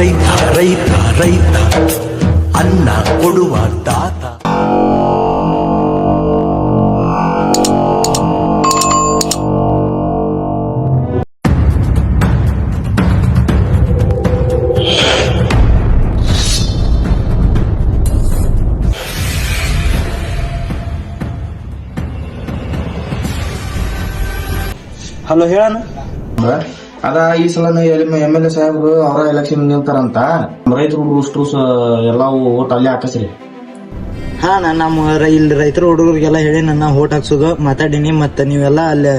ರೈತ ರೈತ ರೈತ ಅನ್ನ ಕೊಡುವ ದಾತ ಹಲೋ ಹೇಳಣ ಅದ ಈ ಸಲ ಎಂ ಎಲ್ ಎ ಸಾಹೇಬ್ರು ಅವರ ಎಲೆಕ್ಷನ್ ನಿಲ್ತಾರಂತ. ರೈತರು ಅಷ್ಟು ಎಲ್ಲ ಓಟ್ ಅಲ್ಲೇ ಹಾಕಸ್ರಿ. ಹಾ ನಾ ನಮ್ಮ ಇಲ್ಲಿ ರೈತರ ಹುಡುಗರಿಗೆಲ್ಲ ಹೇಳಿ ನನ್ನ ಓಟ್ ಹಾಕ್ಸೋದು ಮಾತಾಡೀನಿ ಮತ್ತೆ ನೀವೆಲ್ಲ ಅಲ್ಲಿ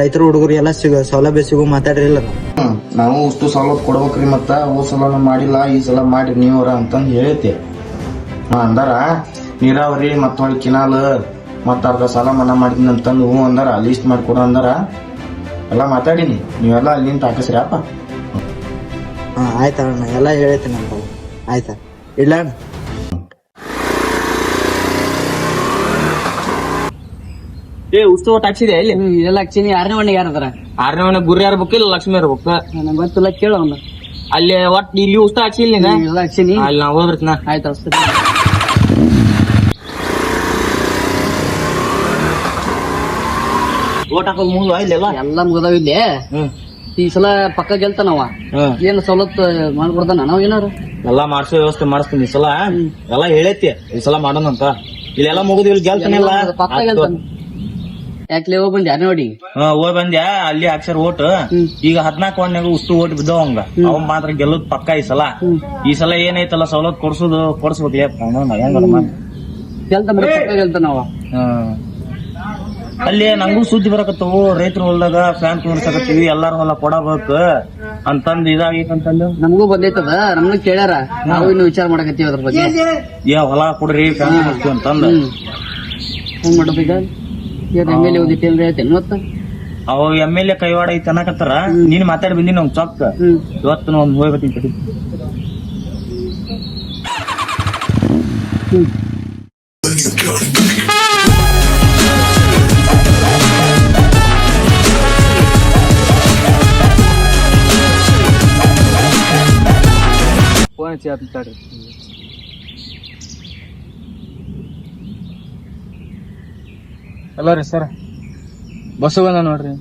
ರೈತರ ಹುಡುಗರಿಗೆಲ್ಲ ಸಿಗ ಸೌಲಭ್ಯ ಸಿಗೋ ಮಾತಾಡ್ರಿಲ್ಲ ಹ್ಮ್ ನಾವು ಅಷ್ಟು ಸವಲತ್ತು ಕೊಡ್ಬೇಕ್ರಿ ಮತ್ತ ಹೋದ ಸಲ ಮಾಡಿಲ್ಲ ಈ ಸಲ ಮಾಡಿ ನೀವರ ಅಂತ ಹೇಳೈತಿ. ಅಂದಾರ ನೀರಾವರಿ ಮತ್ತ ಹೊಳ್ ಕಿನಾಲ್ ಮತ್ತ ಅರ್ಧ ಸಾಲ ಮನ್ನಾ ಮಾಡಿದ್ನಿ ಅಂತಂದು ಹ್ಞೂ ಅಂದಾರ ಲೀಸ್ಟ್ ಮಾಡಿ ಕೊಡು ಅಂದಾರ. ಎಲ್ಲ ಮಾತಾಡೀನಿ. ನೀವೆಲ್ಲ ಅಲ್ಲಿ ನಿಂತ ಹಾಕಸ್ರಿ ಅಪ್ಪ. ಹಾ ಆಯ್ತಾ ಅಣ್ಣ ಎಲ್ಲ ಹೇಳ್ತೀನಿ ನಮ್ಮ ಆಯ್ತಾ? ಇಲ್ಲ ಅಣ್ಣ. ಏ ಉತ್ಸವ ಹಾಕ್ಸಿದೆ ಇಲ್ಲಿ ಇದೆಲ್ಲ ಹಚ್ಚಿನಿ ಆರನೇ ಮಣ್ಣಿಗೆ ಯಾರದಾರ? ಆರನೇ ಮನೆ ಗುರಿ ಬುಕ್ ಇಲ್ಲ ಲಕ್ಷ್ಮಿ ಇರ್ಬೇಕು ನನಗೆ ಗೊತ್ತಿಲ್ಲ ಕೇಳು ಅವ್ನ ಅಲ್ಲಿ ಒಟ್ಟು ಇಲ್ಲಿ ಉತ್ಸವ ಹಾಕ್ಸಿ ಇಲ್ಲಿ ಎಲ್ಲ ಹಚ್ಚಿನಿ ಅಲ್ಲಿ ನಾವು ಹೋದ್ರತ್ನ ಆಯ್ತು ಅಷ್ಟೇ. ಓಟ್ ಹಾಕೋದ್ ಮುಂದ ಇಲ್ಲೆಲ್ಲ ಎಲ್ಲ? ಮುಗದಾವ ಇಲ್ಲಿ. ಹ್ಮ್. ಈ ಸಲ ಪಕ್ಕ ಗೆಲ್ತಾನವ. ಹ್ಮ್. ಏನ್ ಸವಲತ್ತು ಮಾಡ್ಕೊಡ್ತಾನ? ನಾವ್ ಏನಾರು? ಎಲ್ಲಾ ಮಾಡ್ಸೋ ವ್ಯವಸ್ಥೆ ಮಾಡಿಸ್ತೀನಿ ಈ ಸಲ. ಎಲ್ಲಾ ಹೇಳೈತಿ ಈ ಸಲ ಮಾಡೋಣಂತ ಇಲ್ಲೆಲ್ಲ ಮುಗಿದು ಇಲ್ಲಿ ಗೆಲ್ತಾನಿಲ್ಲ ಪಕ್ಕ ಗೆಲ್ತಾನ. ಯಾಕೆ ಹೋಗ್ ಬಂದ್ಯಾ? ನೋಡಿ ಹಾ ಹೋಗ್ ಬಂದ್ಯಾ? ಅಲ್ಲಿ ಹಾಕ್ಸರ್ ಓಟ್. ಈಗ ಹದ್ನಾಲ್ಕು ಒಣ್ಣಾಗ ಉಸ್ತು ಓಟ್ ಬಿದ್ದವ ಹಂಗ. ಅವ್ ಮಾತ್ರ ಗೆಲ್ಲುದ್ ಪಕ್ಕ ಈ ಸಲ. ಈ ಸಲ ಏನೈತಲ್ಲ ಸವಲತ್ತು ಕೊಡ್ಸೋದು ಕೊಡ್ಸ್ಬೇಕ್ಲೇ ಹೆಂಗ ಗೆಲ್ತಾನ ಬರೀ ಪಕ್ಕ ಗೆಲ್ತಾನವ. ಹ್ಮ್. ಅಲ್ಲಿ ನಂಗೂ ಸುದ್ದಿ ಬರಕತ್ತವು. ರೈತರ ಹೊಲದಾಗ ಫ್ಯಾನ್ ತೋರ್ಸಕತ್ತೀವಿ ಎಲ್ಲಾರ ಹೊಲ ಕೊಡಬೇಕು ಅಂತಂದ್ ಇದಾಗೈತಂತಂದು ನಮಗೂ ಬಂದೈತದ? ನಮ್ಗೂ ಕೇಳ್ಯಾರ? ನಾವು ಇನ್ನು ವಿಚಾರ ಮಾಡಕತ್ತೀವಿ ಅದ್ರ ಬಗ್ಗೆ. ಏ ಹೊಲ ಕೊಡ್ರಿ ಫ್ಯಾನ್ ತೋರಿಸ್ತೀವಿ ಅಂತಂದ. ಹೆಂಗ್ ಏನ್ ಎಂ ಎಲ್ ಎ ಅಂದ್ರೆ ಹೇಳ್ತೇನೆ ಮತ್ತ ಅವ ಎಂ ಎಲ್ ಎ ಕೈವಾಡ ಐತಿ ಅನ್ನಕತ್ತಾರ. ನೀನ್ ಮಾತಾಡಿ ಬಂದಿ ನಮ್ ಚೊಕ್ಕ. ಇವತ್ತು ಇವತ್ತು ಒಂದ್. ಹಚ್ಚಿ ಆತ್ ತಡ್ರಿ. ಹಲೋ ರೀ ಸರ್ ಬಸ್ಸು ಬಂದ ನೋಡ್ರಿ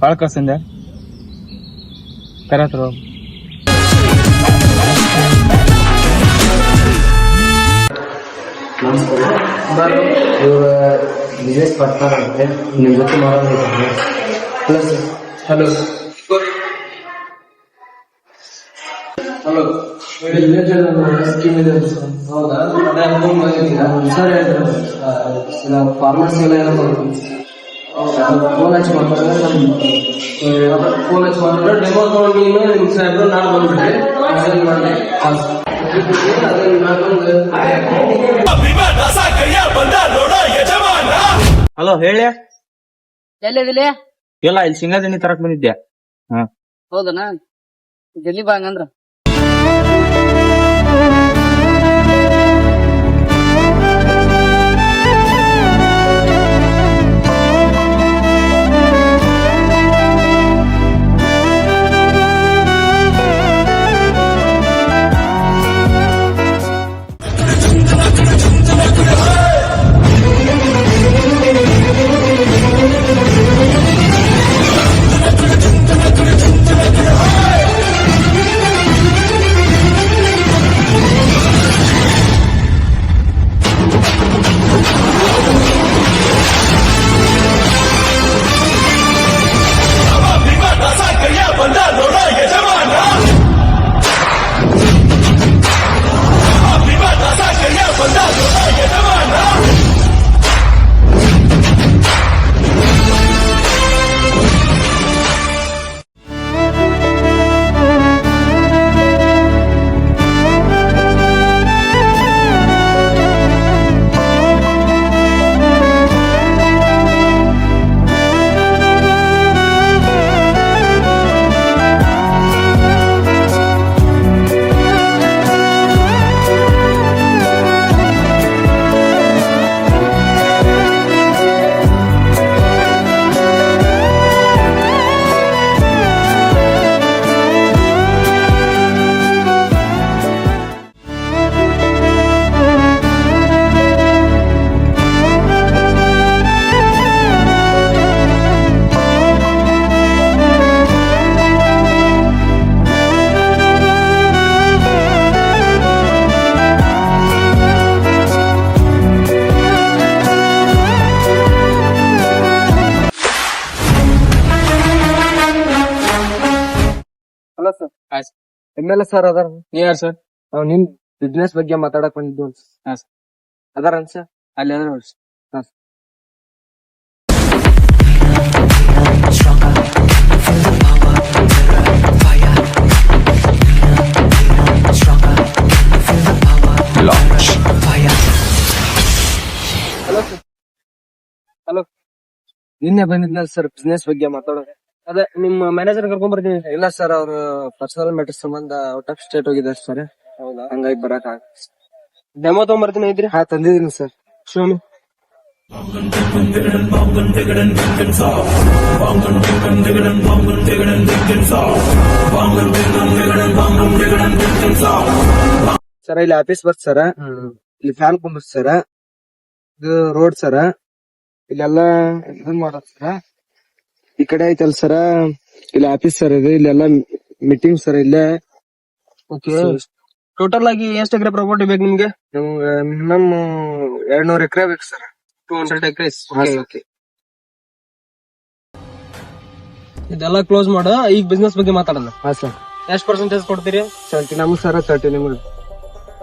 ಭಾಳ ಕಳ್ಸಿಂದ ಕರತ್ರ ಇವ್ರ ಬಿಸ್ನೆಸ್ ಪಾರ್ಟ್ನರ್ ಅಂತೆ. ನಿಮ್ಮ ಜೊತೆ ಮಾಡೋದಿದ್ದಾರೆ ಪ್ಲಸ್ ಹಲೋ ಹಲೋ. ಸ್ಕೀಮ್ ಇದೆ ಹೌದಾ? ಅದೇ ಅನುಭವ ಮಾಡಿದ್ದೀರಾ ಸರ್ ಹೇಳಿದ್ರು ಇಲ್ಲ ಫಾರ್ಮರ್ಸ್ ಎಲ್ಲ ಏನೋ ಫೋನ್ ಹಚ್ಚಿ ಮಾತಾಡಿದ್ರೆ ನಮ್ಮ ಫೋನ್ ಹಚ್ಚಿ ಮಾತಾಡಿದ್ರೆ ಡೆಮೋ ತಗೊಂಡು ನೀನು ನಿಮ್ಮ ಸಾಹೇಬ್ರು ನಾನು ಬಂದ್ಬಿಟ್ರೆ ಅದನ್ನ ಮಾಡಿ ಅದನ್ನ ಮಾಡ್ಕೊಂಡು ಹಲೋ ಹೇಳಿ. ಎಲ್ಲಿದಿಲ್ಲ ಇಲ್ಲ ಇಲ್ಲಿ ಸಿಂಗಾದಿನಿ ತರಕ್ ಬಂದಿದ್ದೆ ಹಾ. ಹೌದನಾ ಜಲ್ದಿ ಬಾ ಹಂಗಂದ್ರ sir M L A sir ಅದಾರ? ಯಾರು ಸರ್ ನಾವು ನಿಮ್ ಬಿಸ್ನೆಸ್ ಬಗ್ಗೆ ಮಾತಾಡಕ್ ಬಂದಿದ್ದು ಹಾ ಸರ್ ಅದಾರನ್ ಸರ್ ಅಲ್ಲಿ ಅದ್ರ ನೋಡ್ರಿ ಹಾಂ ಸರ್ ಹಲೋ ಸರ್ ಹಲೋ ನಿನ್ನೆ ಬಂದಿದ್ನಲ್ಲ ಸರ್ ಬಿಸ್ನೆಸ್ ಬಗ್ಗೆ ಮಾತಾಡೋದು. ಅದೇ ನಿಮ್ಮ ಮ್ಯಾನೇಜರ್ ಕರ್ಕೊಂಡ್ ಬರ್ತೀನಿ. ಇಲ್ಲ ಸರ್ ಅವರು ಪರ್ಸನಲ್ ಮ್ಯಾಟರ್ ಸಂಬಂಧ ಔಟ್ ಆಫ್ ಸ್ಟೇಟ್ ಹೋಗಿದ್ದಾರೆ ಸರ್ ಹೌದಾ? ಹಂಗಾಗಿ ಬರಕ್ ಆಗ ಡೆಮೋ ತಗೊಂಡ್ಬರ್ತೀನಿ ಇದ್ರಿ. ಹಾ ತಂದಿದ್ದೀನಿ ಸರ್ ಶಿವಮಿ ಸರ್ ಇಲ್ಲಿ ಆಫೀಸ್ ಬರ್ತ ಸರ್ ಇಲ್ಲಿ ಫ್ಯಾನ್ ಕುಂಬಸ್ ಸರ್ ಇದು ರೋಡ್ ಸರ್ ಇಲ್ಲೆಲ್ಲ ಇದನ್ ಮಾಡೋದ್ ಸರ ಈ ಕಡೆ ಐತಲ್ ಸರ ಇಲ್ಲಿ ಆಫೀಸ್ ಸರ್ ಇದು ಇಲ್ಲೆಲ್ಲ ಮೀಟಿಂಗ್ ಸರ್ ಇಲ್ಲೇ. ಓಕೆ ಟೋಟಲ್ ಆಗಿ ಎಷ್ಟು ಎಕರೆ ಪ್ರಾಪರ್ಟಿ ಬೇಕು ನಿಮ್ಗೆ? ಮಿನಿಮಮ್ ಎರಡ್ ನೂರ್ ಎಕರೆ ಬೇಕು sir two hundred acre okay ಇದೆಲ್ಲ ಕ್ಲೋಸ್ ಮಾಡೋ. ಈಗ ಬಿಸ್ನೆಸ್ ಬಗ್ಗೆ ಮಾತಾಡೋಣ. ಹಾ ಸರ್ ಎಷ್ಟು ಪರ್ಸೆಂಟೇಜ್ ಕೊಡ್ತೀರಿ? ಸೆವೆಂಟಿ ನಮ್ಗೆ ಸರ್ ತರ್ಟಿ ನಿಮ್ಗೆ.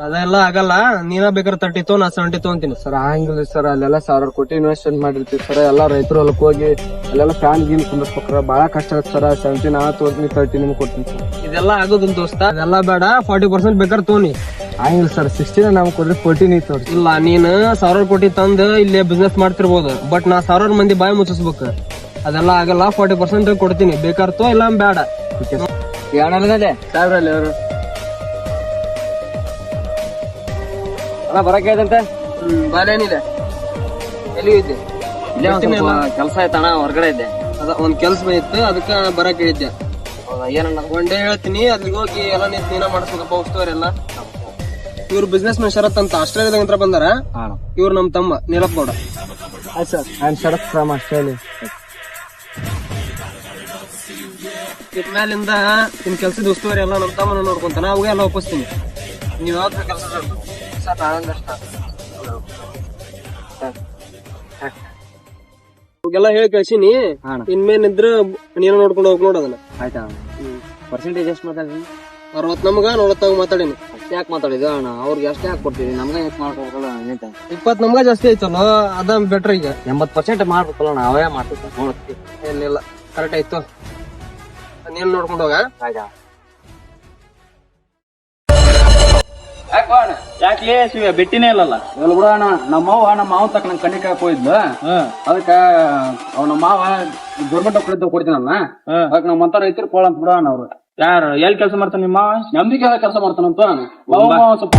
ಅದೆಲ್ಲ ಆಗಲ್ಲ ನೀನ ಬೇಕಾದ್ರೆ ತರ್ಟಿ ತೋ ನಾ ಸೆವೆಂಟಿ ಅಂತೀನಿ. ಸರ್ ಹಂಗಿಲ್ಲ ಸರ್ ಅಲ್ಲೆಲ್ಲ ಸಾವಿರ ಕೋಟಿ ಇನ್ವೆಸ್ಟ್ಮೆಂಟ್ ಮಾಡಿರ್ತೀವಿ ಸರ್ ಎಲ್ಲ ರೈತರು ಹೊಲಕ್ಕೆ ಹೋಗಿ ಅಲ್ಲೆಲ್ಲ ಫ್ಯಾನ್ ಗೀನ್ ಕುಂದಿಸ್ಬೇಕ್ರ ಬಹಳ ಕಷ್ಟ ಆಗುತ್ತೆ ಸರ್ ಸೆವೆಂಟಿ ನಾ ತೋರ್ತೀನಿ ತರ್ಟಿ ನಿಮ್ಗೆ ಕೊಡ್ತೀನಿ ಸರ್ ಇದೆಲ್ಲ ಆಗೋದು ದೋಸ್ತ ಅದೆಲ್ಲ ಬೇಡ. ಫಾರ್ಟಿ ಪರ್ಸೆಂಟ್ ಬೇಕಾದ್ರೆ ತೋನಿ ಹಂಗಿಲ್ಲ ಸರ್ ಸಿಕ್ಸ್ಟಿನ ನಾವು ಕೊಡ್ರಿ ಫೋರ್ಟಿ ನೀ ತೋರಿ ಇಲ್ಲ ನೀನು ಸಾವಿರ ಕೋಟಿ ತಂದು ಇಲ್ಲಿ ಬಿಸ್ನೆಸ್ ಮಾಡ್ತಿರ್ಬೋದು. ಬಟ್ ನಾ ಸಾವಿರ ಮಂದಿ ಬಾಯಿ ಮುಚ್ಚಿಸ್ಬೇಕು. ಅದೆಲ್ಲ ಆಗಲ್ಲ ಫಾರ್ಟಿ ಪರ್ಸೆಂಟ್ ಕೊಡ್ತೀನಿ. ಬೇಕಾರ್ತೋ ಇಲ್ಲ ಬೇಡ. ಏನಾದ್ರೆ ಸಾವಿರ ಅಲ್ಲಿ ಅವರು ಅಲ್ಲ ಬರಕ್ಕೆ ಆಯ್ತಂತೆ? ಬಾಲೇನಿದೆ ಎಲ್ಲಿ ಇದ್ದೆ. ಕೆಲಸ ಆಯ್ತಣ್ಣ ಹೊರಗಡೆ ಇದ್ದೆ. ಅದ ಒಂದ್ ಕೆಲ್ಸ ಬಂದಿತ್ತು ಅದಕ್ಕೆ ಬರಕ್ ಹೇಳಿದ್ದೆ ಏನಣ್ಣ? ಒನ್ ಡೇ ಹೇಳ್ತೀನಿ ಅಲ್ಲಿಗೆ ಹೋಗಿ ಎಲ್ಲ ನೀನು ನೀನ ಮಾಡಿಸ್ಬೇಕಪ್ಪ ಉಸ್ತುವಾರಿ ಎಲ್ಲ ಇವ್ರು ಬಿಸ್ನೆಸ್ ಮ್ಯಾನ್ ಶರತ್ ಅಂತ ಆಸ್ಟ್ರೇಲಿಯಾದ ಹತ್ರ ಬಂದಾರ. ಇವ್ರು ನಮ್ ತಮ್ಮ Neelappa Gowda. Sir I Sharath from Australia ಮ್ಯಾಲಿಂದ ನಿಮ್ ಕೆಲ್ಸದ ಉಸ್ತುವಾರಿ ಎಲ್ಲ ನಮ್ ತಮ್ಮನ ನೋಡ್ಕೊಂತಾನ ಅವಾಗ ಎಲ್ಲ ಒಪ್ಪಿಸ್ತೀನಿ. ನೀವ್ ಯಾವ್ದು ಕೆಲಸ ಸರ್ ನಾನೊಂದಷ್ಟ ಎಲ್ಲ ಹೇಳಿ ಕಳ್ಸಿನಿ. ಇನ್ಮೇನಿದ್ರ ನೀನು ನೋಡ್ಕೊಂಡು ಹೋಗಿ ನೋಡೋದನ್ನ ಆಯ್ತಾ ಪರ್ಸೆಂಟೇಜ್ ಎಷ್ಟು ಮಾತಾಡಿದ್ರಿ ಅರವತ್ ನಮಗ ನಲವತ್ತಾಗ ಮಾತಾಡೀನಿ. ಯಾಕೆ ಮಾತಾಡಿದ ಅಣ್ಣ? ಅವ್ರಿಗೆ ಅಷ್ಟೇ ಯಾಕೆ ಕೊಡ್ತೀವಿ ನಮ್ಗೆ ಎಷ್ಟು ಮಾಡ್ಕೋಬೇಕಲ್ಲ ಅಂತ ಇಪ್ಪತ್ ನಮ್ಗ ಜಾಸ್ತಿ ಐತಲ್ಲ ಅದ ಬೆಟ್ರ್ ಈಗ. ಎಂಬತ್ತು ಪರ್ಸೆಂಟ್ ಮಾಡ್ಬೇಕಲ್ಲ ಅಣ್ಣ ಅವೇ ಮಾಡ್ತೀವಿ ನೋಡ್ತೀವಿ ಏನಿಲ್ಲ ಕರೆಕ್ಟ್ ಆಯ್ತು. ನೀನು ನೋಡ್ಕೊಂಡು ಹೋಗ. ಆಯ್ತಾ? ಯಾಕೆ ಶಿವ ಬೆಟ್ಟಿನೇ ಇಲ್ಲಲ್ಲ? ಎಲ್ಲಿ ಬಿಡೋಣ ನಮ್ಮ ಮಾವ ನಮ್ಮ ಮಾವ ತಕ್ಕ ನಂಗೆ ಕಣ್ಣಿ ಕಾಯಕ್ ಹೋಯ್ದ್ಲು ಅದಕ್ಕ ಅವ್ ನಮ್ಮ ಮಾವ ಗೌರ್ಮೆಂಟ್ ಕೊಡ್ತಾವ ಕೊಡ್ತೀನಲ್ಲ? ಅದಕ್ಕೆ ನಮ್ಮ ಅಂತ ರೈತರು ಕೋಳ ಅಂತ ಬಿಡೋಣ ಅವ್ರು. ಯಾರು ಎಲ್ಲಿ ಕೆಲಸ ಮಾಡ್ತಾನ ನಿಮ್ಮ ಮಾವ? ನಮ್ದಿಗೆ ಕೆಲಸ ಮಾಡ್ತಾನಂತ ಮಾವ ಮಾವ ಸ್ವಲ್ಪ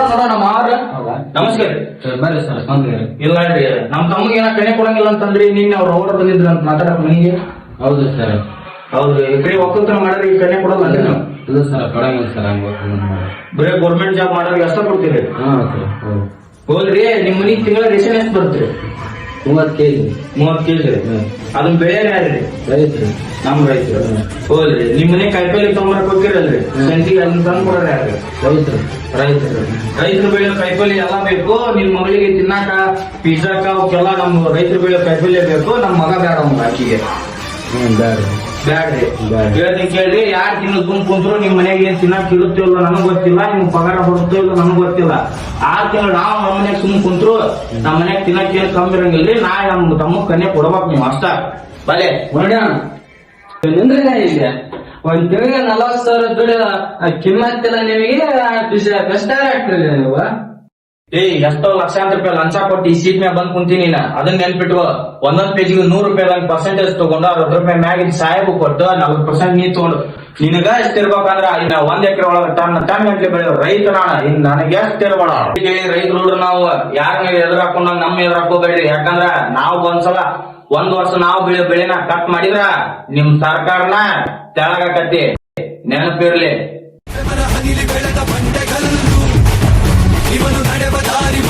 ನೋಡೋಣ ಮಾವ್ರ ನಮಸ್ಕಾರ ಬರ್ರಿ ಸರ್ ಇಲ್ಲ ಹೇಳ್ರಿ ನಮ್ ತಮ್ಮಗೆ ಏನ ಕಣೆ ಕೊಡಂಗಿಲ್ಲ ಅಂತಂದ್ರಿ ನಿನ್ನೆ ಅವ್ರ ಅವ್ರ ಬಂದಿದ್ರ ಅಂತ ಮಾತಾಡಕ್ ಮನೆಗೆ. ಹೌದು ಸರ್. ಹೌದು ಈ ಕಡೆ ಒಕ್ಕಲ್ತನ ಮಾಡ್ರಿ ಈ ಕಡೆ ಕೊಡಲ್ಲ ನೀವು ಇಲ್ಲ ಸರ್ ಕೊಡಂಗಿಲ್ಲ ಸರ್ ಹಂಗ ಬರೀ ಗೌರ್ಮೆಂಟ್ ಜಾಬ್ ಮಾಡೋರಿಗೆ ಅಷ್ಟ ಕೊಡ್ತೀರಿ? ಹಾ ಸರ್ ಹೌದು. ಹೋದ್ರಿ ನಿಮ್ಮ ಮನಿಗ್ ತಿಂಗಳ ರೇಷನ್ ಎಷ್ಟು ಬರ್ತೀರಿ ಮೂವತ್ತು ಕೆಜಿ. ಮೂವತ್ ಕೆಜಿ? ಅದನ್ನ ಬೆಳೆನೇ ಯಾರ್ರಿ ರೈತರು. ನಮ್ಮ ರೈತರು. ಹೋದ್ರಿ ನಿಮ್ಮ ಮನೆ ಕಾಯಿಪಲ್ಲೆ ತೊಗೊಂಬರಕ್ ಹೋಗಿರಲ್ರಿ ಸಂತಿಗೆ ಅದನ್ನ ತಂದು ಕೊಡೋರು ಯಾರ್ರಿ ರೈತರು. ರೈತರು. ರೈತರು ಬೆಳೆಯೋ ಕಾಯಿಪಲ್ಲೆ ಎಲ್ಲ ಬೇಕು ನಿಮ್ಮ ಮಗಳಿಗೆ ತಿನ್ನಾಕ ಪಿಜ್ಜಾಕ ಅವಕ್ಕೆಲ್ಲ ನಮ್ಮ ರೈತರು ಬೆಳೆಯೋ ಕಾಯಿಪಲ್ಲೆ ಬೇಕು ನಮ್ಮ ಮಗ ಬೇಡ ಅವ್ನ ಆಕಿಗೆ. ಹೇಳ್ತೀನಿ ಕೇಳ್ರಿ ಯಾರ್ ತಿನ್ನೋದ್ ಕುಂತ್ ಕುಂತ್ರು ನಿಮ್ ಮನೆಗೆ ಏನ್ ತಿನ್ನಕ್ ಇರುತ್ತಿಲ್ಲ ಇಲ್ಲೋ ನನಗ್ ಗೊತ್ತಿಲ್ಲ ನಿಮ್ ಪಗಾರ ಬರುತ್ತೋ ಇಲ್ಲ ನನಗ್ ಗೊತ್ತಿಲ್ಲ. ಆರ್ ತಿಂಗಳು ನಾವು ನಮ್ಮ ಮನೆಗ್ ಸುಮ್ ಕುಂತ್ರು ನಮ್ಮ ಮನೆಗ್ ತಿನ್ನಕ್ ಏನ್ ಕಮ್ಮಿ ಇರಂಗಿಲ್ರಿ ನಾ ನಮ್ ತಮ್ಮ ಕನ್ಯಾ ಕೊಡ್ಬೇಕು ನೀವು ಅಷ್ಟ. ಬಲೆ. ಇದೆ ಒಂದ್ ತಿಂಗಳಿಗೆ ನಲವತ್ತು ಸಾವಿರ ದುಡಿದ ಕಿಮ್ಮತ್ತಿಲ್ಲ ನಿಮಗೆ ಕಷ್ಟ ಆಗ್ತದೆ ನೀವು? ಏ, ಎಷ್ಟೋ ಲಕ್ಷಾಂತರ ರೂಪಾಯಿ ಲಂಚ ಕೊಟ್ಟು ಈ ಸೀಟ್ ಮ್ಯಾಗ ಬಂದ್ ಕುಂತೀನಿ ಅದನ್ನ ನೆನ್ಪಿಟ್ಕೋ, ಒಂದೊಂದ್ ಪೇಜಿಗೆ ನೂರು ರೂಪಾಯಿ ಪರ್ಸೆಂಟೇಜ್ ತಗೊಂಡು ಅರವತ್ತು ರೂಪಾಯಿ ಮ್ಯಾಗಿನ ಸಾಹೇಬ್ ಕೊಟ್ಟು ನಲ್ವತ್ತು ಪರ್ಸೆಂಟ್ ನೀ ತಗೊಂಡು. ನಿನಗ ಎಷ್ಟ್ ಇರ್ಬೇಕಂದ್ರ, ಇನ್ನ ಒಂದ್ ಎಕರೆ ಒಳಗ ಟನ್ ಟನ್ ಗಂಟೆ ರೈತ ನಾಣ ಇನ್ ನನಗೆ ಎಷ್ಟ್ ಇರ್ಬೇಡ. ರೈತರು ನಾವು ಯಾರ ಮೇಲೆ ಎದುರು ಹಾಕೊಂಡ್ ನಮ್ಮ ಎದುರು ಹಾಕೋಬೇಡ್ರಿ ಯಾಕಂದ್ರ ನಾವು ಒಂದ್ಸಲ, ಒಂದ್ ವರ್ಷ ನಾವು ಬೆಳೆ ಬೆಳೆನ ಕಟ್ ಮಾಡಿದ್ರ ನಿಮ್ ಸರ್ಕಾರನ ತೆಳಗಾಕತಿ ನೆನಪಿರ್ಲಿ. నడవదారి